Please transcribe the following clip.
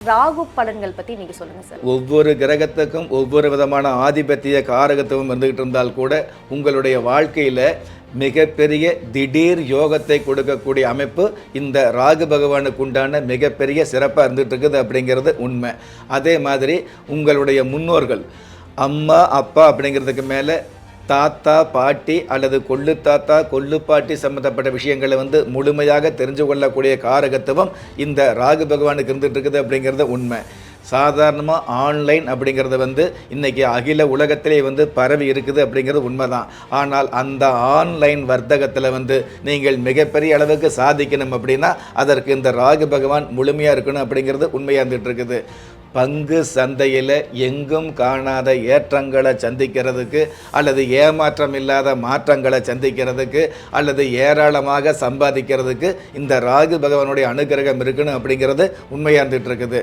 ராகு பலன்கள் பத்தி நீங்க சொல்லுங்க சார். ஒவ்வொரு கிரகத்துக்கும் ஒவ்வொரு விதமான ஆதிபத்திய காரகத்துவம் இருந்துகிட்டு இருந்தால் கூட உங்களுடைய வாழ்க்கையில் மிகப்பெரிய திடீர் யோகத்தை கொடுக்கக்கூடிய அமைப்பு இந்த ராகு பகவானுக்கு உண்டான மிகப்பெரிய சிறப்பாக இருந்துட்டு இருக்குது அப்படிங்கிறது உண்மை. அதே மாதிரி உங்களுடைய முன்னோர்கள் அம்மா அப்பா அப்படிங்கிறதுக்கு மேலே தாத்தா பாட்டி அல்லது கொள்ளு தாத்தா கொள்ளு பாட்டி சம்மந்தப்பட்ட விஷயங்களை வந்து முழுமையாக தெரிஞ்சு கொள்ளக்கூடிய காரகத்துவம் இந்த ராகு பகவானுக்கு இருந்துட்டு இருக்குது அப்படிங்கிறது உண்மை. சாதாரணமாக ஆன்லைன் அப்படிங்கிறது வந்து இன்றைக்கி அகில உலகத்திலே வந்து பரவி இருக்குது அப்படிங்கிறது உண்மைதான். ஆனால் அந்த ஆன்லைன் வர்த்தகத்தில் வந்து நீங்கள் மிகப்பெரிய அளவுக்கு சாதிக்கணும் அப்படின்னா அதற்கு இந்த ராகு பகவான் முழுமையாக இருக்கணும் அப்படிங்கிறது உண்மையாக இருந்துகிட்டு இருக்குது. பங்கு சந்தையில் எங்கும் காணாத ஏற்றங்களை சந்திக்கிறதுக்கு அல்லது ஏமாற்றம் இல்லாத மாற்றங்களை சந்திக்கிறதுக்கு அல்லது ஏராளமாக சம்பாதிக்கிறதுக்கு இந்த ராகு பகவானுடைய அனுகிரகம் இருக்கணும் அப்படிங்கிறது உண்மையாக இருந்துகிட்டு இருக்குது.